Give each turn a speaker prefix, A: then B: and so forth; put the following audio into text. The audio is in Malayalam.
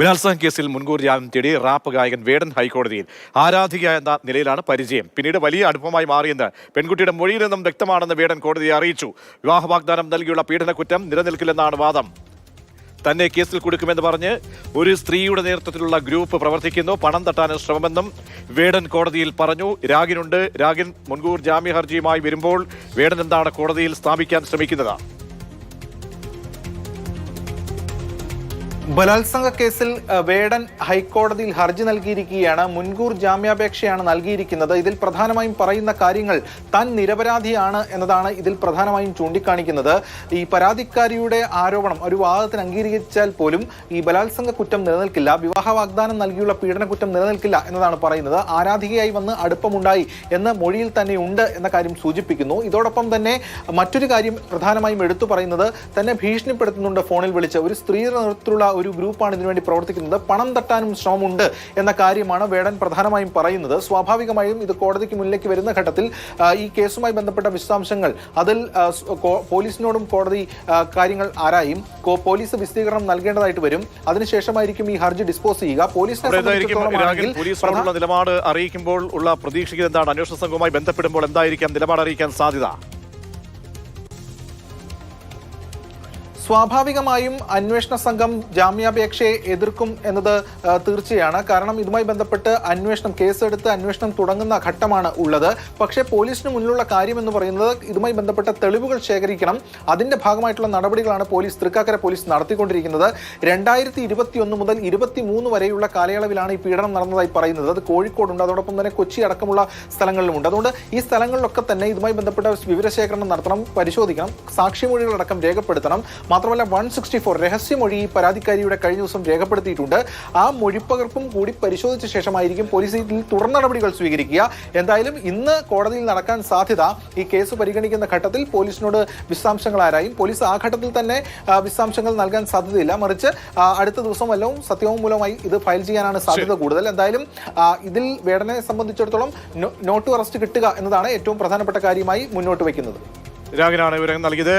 A: ബലാത്സംഗ കേസിൽ മുൻകൂർ ജാമ്യം തേടി റാപ്പ് ഗായകൻ വേടൻ ഹൈക്കോടതിയിൽ ആരാധിക എന്ന നിലയിലാണ് പരിചയം. പിന്നീട് വലിയ അടുപ്പമായി മാറിയെന്ന് പെൺകുട്ടിയുടെ മൊഴിയിൽ നിന്നും വ്യക്തമാണെന്ന് വേടൻ കോടതിയെ അറിയിച്ചു. വിവാഹ വാഗ്ദാനം നൽകിയുള്ള പീഡന കുറ്റം നിലനിൽക്കില്ലെന്നാണ് വാദം. തന്നെ കേസിൽ കൊടുക്കുമെന്ന് പറഞ്ഞ് ഒരു സ്ത്രീയുടെ നേതൃത്വത്തിലുള്ള ഗ്രൂപ്പ് പ്രവർത്തിക്കുന്നു. പണം തട്ടാൻ ശ്രമമെന്നും വേടൻ കോടതിയിൽ പറഞ്ഞു. രാഗിനുണ്ട്. രാഗിൻ മുൻകൂർ ജാമ്യ ഹർജിയുമായി വരുമ്പോൾ വേടൻ എന്താണ് കോടതിയിൽ സ്ഥാപിക്കാൻ ശ്രമിക്കുന്നത്?
B: ബലാത്സംഗ കേസിൽ വേടൻ ഹൈക്കോടതിയിൽ ഹർജി നൽകിയിരിക്കുകയാണ്. മുൻകൂർ ജാമ്യാപേക്ഷയാണ് നൽകിയിരിക്കുന്നത്. ഇതിൽ പ്രധാനമായും പറയുന്ന കാര്യങ്ങൾ താൻ നിരപരാധിയാണ് എന്നതാണ് ഇതിൽ പ്രധാനമായും ചൂണ്ടിക്കാണിക്കുന്നത്. ഈ പരാതിക്കാരിയുടെ ആരോപണം ഒരു വാദത്തിന് അംഗീകരിച്ചാൽ പോലും ഈ ബലാത്സംഗ കുറ്റം നിലനിൽക്കില്ല. വിവാഹ വാഗ്ദാനം നൽകിയുള്ള പീഡന കുറ്റം നിലനിൽക്കില്ല എന്നതാണ് പറയുന്നത്. ആരാധികയായി വന്ന് അടുപ്പമുണ്ടായി എന്ന മൊഴിയിൽ തന്നെ ഉണ്ട് എന്ന കാര്യം സൂചിപ്പിക്കുന്നു. ഇതോടൊപ്പം തന്നെ മറ്റൊരു കാര്യം പ്രധാനമായും എടുത്തു പറയുന്നത് തന്നെ ഭീഷണിപ്പെടുത്തുന്നുണ്ട് ഫോണിൽ വിളിച്ച്. ഒരു സ്ത്രീയുടെ നേതൃത്വത്തിലുള്ള ഒരു ഗ്രൂപ്പാണ് ഇതിനുവേണ്ടി പ്രവർത്തിക്കുന്നത്. പണം തട്ടാനും ശ്രമമുണ്ട് എന്ന കാര്യമാണ് വേടൻ പ്രധാനമായും പറയുന്നത്. സ്വാഭാവികമായും ഇത് കോടതിക്ക് മുന്നിലേക്ക് വരുന്ന ഘട്ടത്തിൽ ഈ കേസുമായി ബന്ധപ്പെട്ട വിശദാംശങ്ങൾ അതിൽ പോലീസിനോടും കോടതി കാര്യങ്ങൾ ആരായും. പോലീസ് വിശദീകരണം നൽകേണ്ടതായിട്ട് വരും. അതിനുശേഷമായിരിക്കും ഈ ഹർജി ഡിസ്പോസ് ചെയ്യുക. പോലീസിനെ
A: നിലപാട് അറിയിക്കുമ്പോൾ ഉള്ള പ്രതീക്ഷിക്കുന്നത് എന്താണ്? അന്വേഷണ സംഘവുമായി ബന്ധപ്പെടുമ്പോൾ എന്തായിരിക്കാം? നിലപാട് അറിയിക്കാൻ സാധ്യത?
B: സ്വാഭാവികമായും അന്വേഷണ സംഘം ജാമ്യാപേക്ഷയെ എതിർക്കും എന്നത് തീർച്ചയാണ്. കാരണം ഇതുമായി ബന്ധപ്പെട്ട് അന്വേഷണം കേസെടുത്ത് അന്വേഷണം തുടങ്ങുന്ന ഘട്ടമാണ് ഉള്ളത്. പക്ഷേ പോലീസിന് മുന്നിലുള്ള കാര്യം എന്ന് പറയുന്നത് ഇതുമായി ബന്ധപ്പെട്ട തെളിവുകൾ ശേഖരിക്കണം. അതിന്റെ ഭാഗമായിട്ടുള്ള നടപടികളാണ് പോലീസ് തൃക്കാക്കര പോലീസ് നടത്തിക്കൊണ്ടിരിക്കുന്നത്. രണ്ടായിരത്തി ഇരുപത്തി ഒന്ന് മുതൽ ഇരുപത്തി മൂന്ന് വരെയുള്ള കാലയളവിലാണ് ഈ പീഡനം നടന്നതായി പറയുന്നത്. അത് കോഴിക്കോടുണ്ട്. അതോടൊപ്പം തന്നെ കൊച്ചി അടക്കമുള്ള സ്ഥലങ്ങളിലുമുണ്ട്. അതുകൊണ്ട് ഈ സ്ഥലങ്ങളിലൊക്കെ തന്നെ ഇതുമായി ബന്ധപ്പെട്ട വിവരശേഖരണം നടത്തണം പരിശോധിക്കണം സാക്ഷിമൊഴികളടക്കം രേഖപ്പെടുത്തണം. മാത്രമല്ല വൺ സിക്സ്റ്റി ഫോർ രഹസ്യമൊഴി ഈ പരാതിക്കാരിയുടെ കഴിഞ്ഞ ദിവസം രേഖപ്പെടുത്തിയിട്ടുണ്ട്. ആ മൊഴിപ്പകർപ്പും കൂടി പരിശോധിച്ച ശേഷമായിരിക്കും പോലീസ് ഇതിൽ തുടർ നടപടികൾ സ്വീകരിക്കുക. എന്തായാലും ഇന്ന് കോടതിയിൽ നടക്കാൻ സാധ്യത ഈ കേസ് പരിഗണിക്കുന്ന ഘട്ടത്തിൽ പോലീസിനോട് വിശദാംശങ്ങൾ ആരായും പോലീസ് ആ ഘട്ടത്തിൽ തന്നെ വിശദാംശങ്ങൾ നൽകാൻ സാധ്യതയില്ല. മറിച്ച് അടുത്ത ദിവസം വല്ലതും സത്യവും മൂലമായി ഇത് ഫയൽ ചെയ്യാനാണ് സാധ്യത കൂടുതൽ. എന്തായാലും ഇതിൽ വേടനെ സംബന്ധിച്ചിടത്തോളം നോട്ട് അറസ്റ്റ് കിട്ടുക എന്നതാണ് ഏറ്റവും പ്രധാനപ്പെട്ട കാര്യമായി മുന്നോട്ട് വയ്ക്കുന്നത്.
A: രാഗിനാണ് വിവരങ്ങൾ നൽകിയത്.